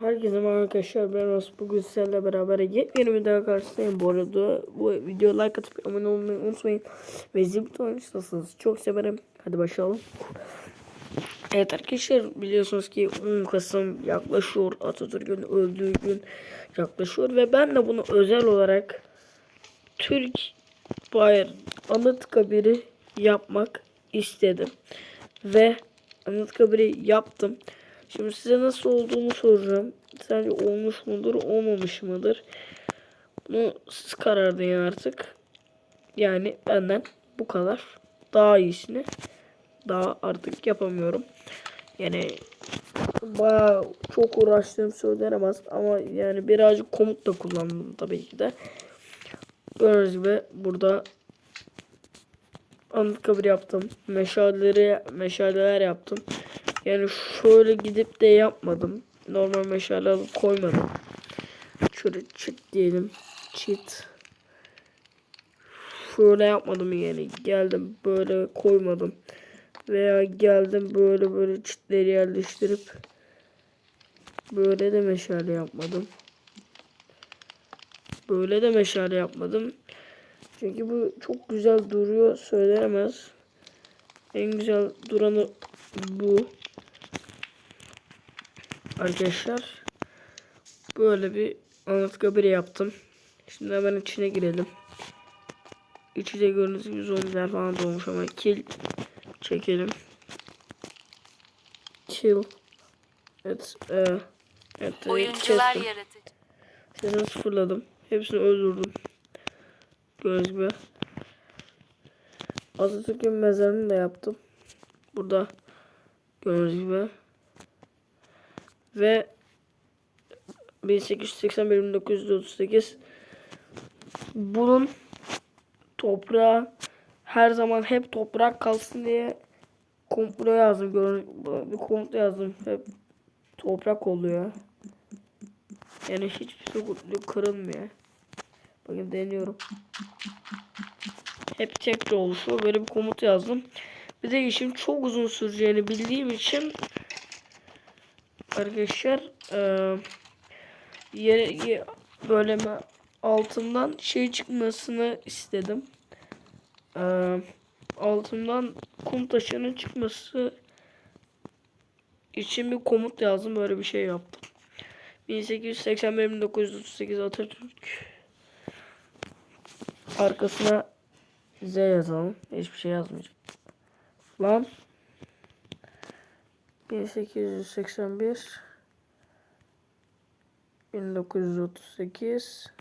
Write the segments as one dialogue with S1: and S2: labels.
S1: Herkese merhaba arkadaşlar ben Ross bugün sizlerle beraber yepyeni bir daha karşınızdayım. Bu arada bu videoya like atıp abone olmayı unutmayın. Ve zil butonunu çok severim hadi başlayalım. Evet arkadaşlar biliyorsunuz ki 10 Kasım yaklaşıyor Atatürk'ün öldüğü gün yaklaşıyor. Ve ben de bunu özel olarak Türk Bayır Anıtkabir'i yapmak istedim. Ve Anıtkabir'i yaptım Şimdi size nasıl olduğunu soracağım. Sence olmuş mudur, olmamış mıdır? Bunu siz karar verin artık. Yani benden bu kadar. Daha iyisini daha artık yapamıyorum. Yani bayağı çok uğraştığım söylenemez ama yani birazcık komut da kullandım tabii ki de. Gördüğünüz gibi burada anıtkabir yaptım. Meşaleleri meşaleler yaptım. Yani şöyle gidip de yapmadım. Normal meşale alıp koymadım. Şöyle çit diyelim. Çit. Şöyle yapmadım yani. Geldim böyle koymadım. Veya geldim böyle böyle çitleri yerleştirip böyle de meşale yapmadım. Böyle de meşale yapmadım. Çünkü bu çok güzel duruyor söylenemez. En güzel duranı bu. Arkadaşlar böyle bir anıtkabir yaptım. Şimdi hemen içine girelim. İçi de gördüğünüz gibi zombiler falan dolmuş ama kill çekelim. Kill. Evet. E, evet. evet
S2: Oyuncular
S1: kestim.
S2: yaratıcı.
S1: Sesini sıfırladım. Hepsini öldürdüm. Gördüğünüz gibi. Atatürk'ün mezarını da yaptım. Burada gördüğünüz gibi. Ve 1881-1938 bunun toprağı her zaman hep toprak kalsın diye komplo yazdım. Bir komplo yazdım. Hep toprak oluyor. Yani hiçbir şey kırılmıyor. Bakın deniyorum. Hep tekrar oluşuyor. Böyle bir komut yazdım. Bir de işim çok uzun süreceğini bildiğim için arkadaşlar eee yere altından şey çıkmasını istedim. Eee altından kum taşının çıkması için bir komut yazdım. Böyle bir şey yaptım. 1881-1938 Atatürk arkasına Z yazalım. Hiçbir şey yazmayacağım. Lan 1881 1938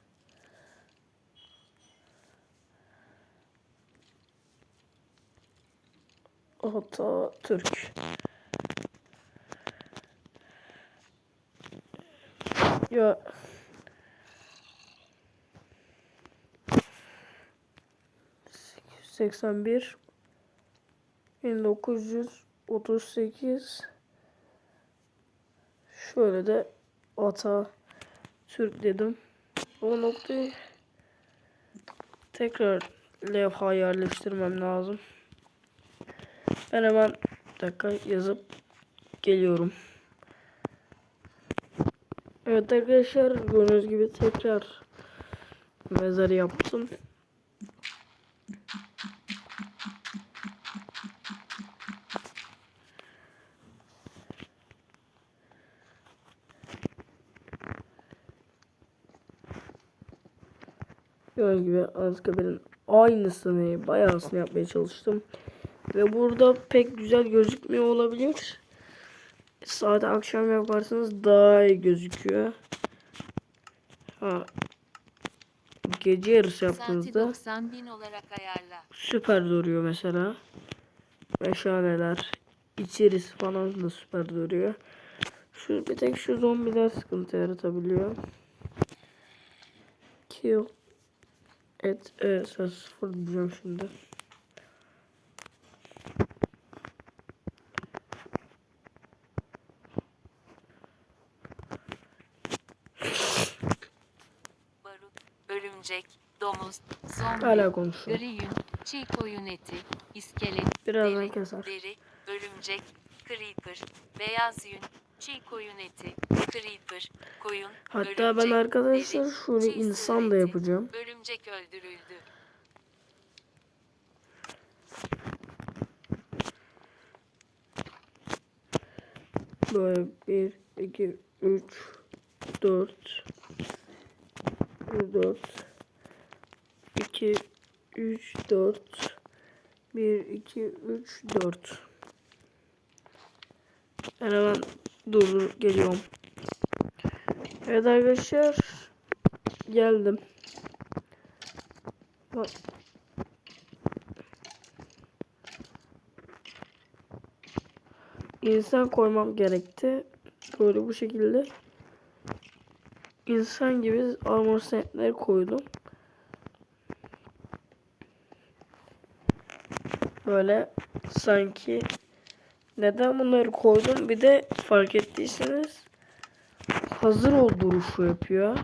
S1: Atatürk Ya 81 1938 şöyle de ata Türk dedim. O noktayı tekrar levha yerleştirmem lazım. Ben hemen dakika yazıp geliyorum. Evet arkadaşlar gördüğünüz gibi tekrar mezarı yaptım. Gördüğünüz gibi Anıtkabir'in aynısını bayağısını yapmaya çalıştım. Ve burada pek güzel gözükmüyor olabilir. Saat akşam yaparsanız daha iyi gözüküyor. Ha. Gece yarısı yaptığınızda
S2: 90 bin olarak ayarla.
S1: süper duruyor mesela. Meşaleler, içerisi falan da süper duruyor. Şu bir tek şu zombiler sıkıntı yaratabiliyor. Kill. Evet, evet sen sıfır diyeceğim şimdi.
S2: Barut, örümcek, domuz, zombi,
S1: Hala konuşuyor.
S2: gri yün, çiğ koyun eti, iskelet,
S1: Birazdan
S2: deri,
S1: keser.
S2: deri, örümcek, creeper, beyaz yün, çiğ koyun eti, Creeper, koyun,
S1: Hatta ben
S2: örümcek,
S1: arkadaşlar
S2: deri, çiğ
S1: insan da yapacağım.
S2: Örümcek öldürüldü.
S1: Böyle 1, 2, 3, 4, 4, 2, 3, 4, 1, 2, 3, 4. Ben hemen dur dur geliyorum. Evet arkadaşlar geldim. Bak. İnsan koymam gerekti. Böyle bu şekilde. İnsan gibi armor setleri koydum. Böyle sanki neden bunları koydum bir de fark ettiyseniz hazır ol duruşu yapıyor.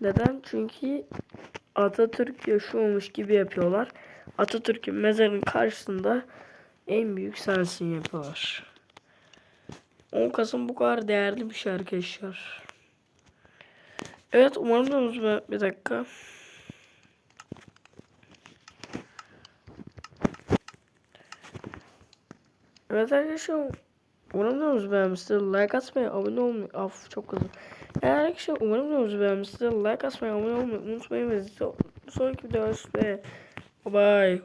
S1: Neden? Çünkü Atatürk yaşıyormuş gibi yapıyorlar. Atatürk'ün mezarının karşısında en büyük sensin yapıyorlar. 10 Kasım bu kadar değerli bir şey arkadaşlar. Evet umarım da bir dakika. Evet arkadaşlar umarım videomuzu beğenmişsiniz. Like atmayı, abone olmayı, af çok kızım. Eğer arkadaşlar umarım videomuzu beğenmişsiniz. Like atmayı, abone olmayı unutmayın ve size sonraki videoda bye bye.